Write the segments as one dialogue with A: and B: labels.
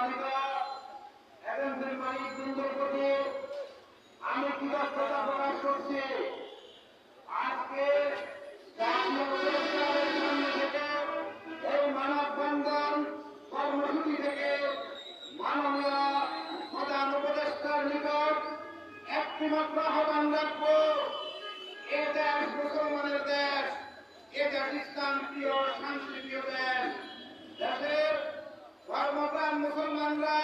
A: সম্মানিত এজেন্সির মালিক বৃন্দের প্রতি আমি কৃতজ্ঞতা প্রকাশ করছি। আজকে এই মানববন্ধন কর্মসূচি থেকে মাননীয় প্রধান উপদেষ্টার নিকট একটি মাত্র আহ্বান এ দেশ মুসলমানের দেশ, এ দেশ প্রিয় শান্তিপ্রিয় দেশ। দেশের ধর্মপ্রাণ মুসলমানরা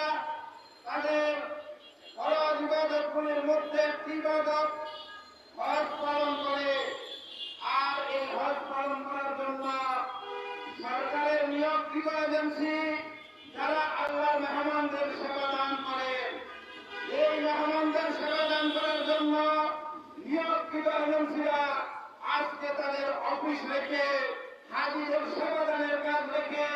A: তাদের ফরজ ইবাদতগুলির মধ্যে একটি ইবাদত হজ পালন করে। আর এই হজ পালন করার জন্য সরকারের নিয়োগকৃত এজেন্সি যারা আল্লাহর মেহমানদের সেবা দান করে, এই মেহমানদের সেবা দান করার জন্য নিয়োগকৃত এজেন্সিরা আজকে তাদের অফিস রেখে হাজিদের সেবা দানের কাজ রেখে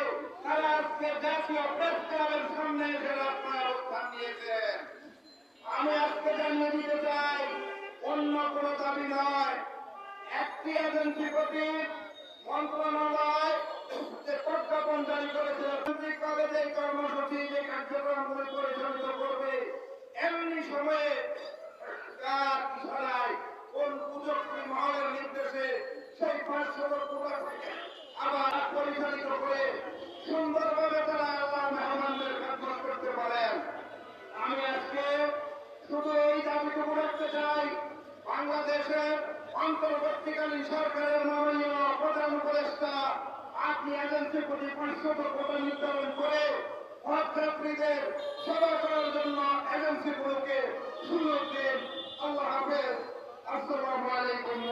A: আমি আজকে জানিয়ে দিতে চাই, অন্য কোন দাবি নয়। একটি এজেন্সি প্রতি মন্ত্রণালয় যে প্রজ্ঞাপন জারি করেছে রাজনৈতিক কলেজে এই কর্মসূচি, যে কার্যক্রমগুলি পরিচালিত করবে এমনি সময়ে কার ইশারায় কোন কুচক্রী মহলের নির্দেশে সেই পাঁচ সদস্য আবার পরিচালিত করে সুন্দরভাবে তারা আল্লাহ মেহমানদের কাজ করতে পারেন আমি আজকে শুধু এই দাবিটুকু রাখতে চাই বাংলাদেশের অন্তর্বর্তীকালীন সরকারের মাননীয় প্রধান উপদেষ্টা, আপনি এজেন্সি প্রতি পাঁচশত কোটা নির্ধারণ করে হজযাত্রীদের সেবা করার জন্য এজেন্সিগুলোকে সুযোগ দিন। আল্লাহ হাফেজ। আসসালামু আলাইকুম।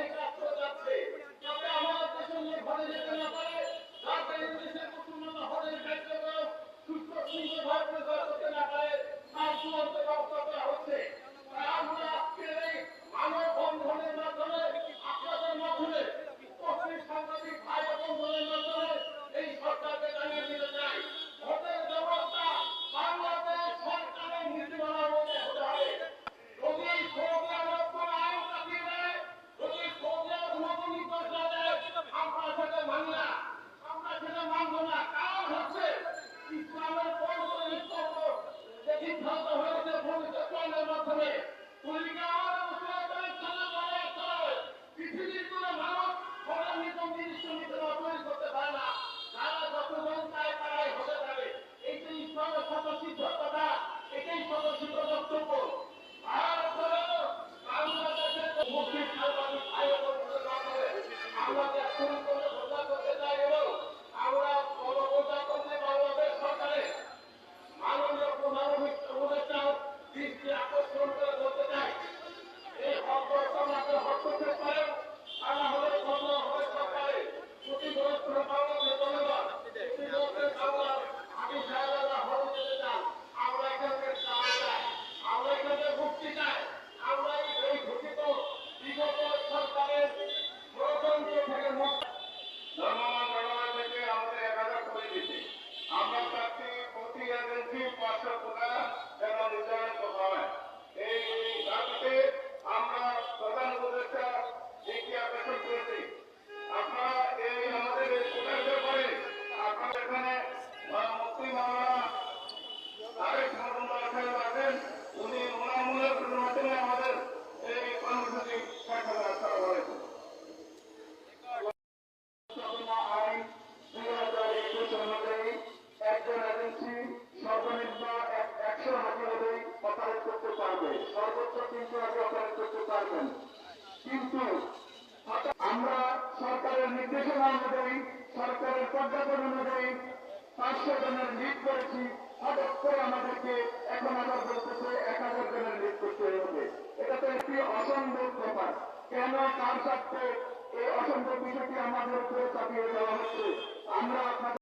A: নির্দেশনা অনুযায়ী সরকারের প্রজ্ঞাপন অনুযায়ী পাঁচশো জনের লিড করেছি, হঠাৎ করে আমাদেরকে এখন আবার বলতেছে এক হাজার জনের লিড করতে হবে। এটা তো একটি অসম্ভব ব্যাপার। কেন, কার সাথে এই অসম্ভব বিষয়টি আমাদের উপরে চাপিয়ে দেওয়া হচ্ছে? আমরা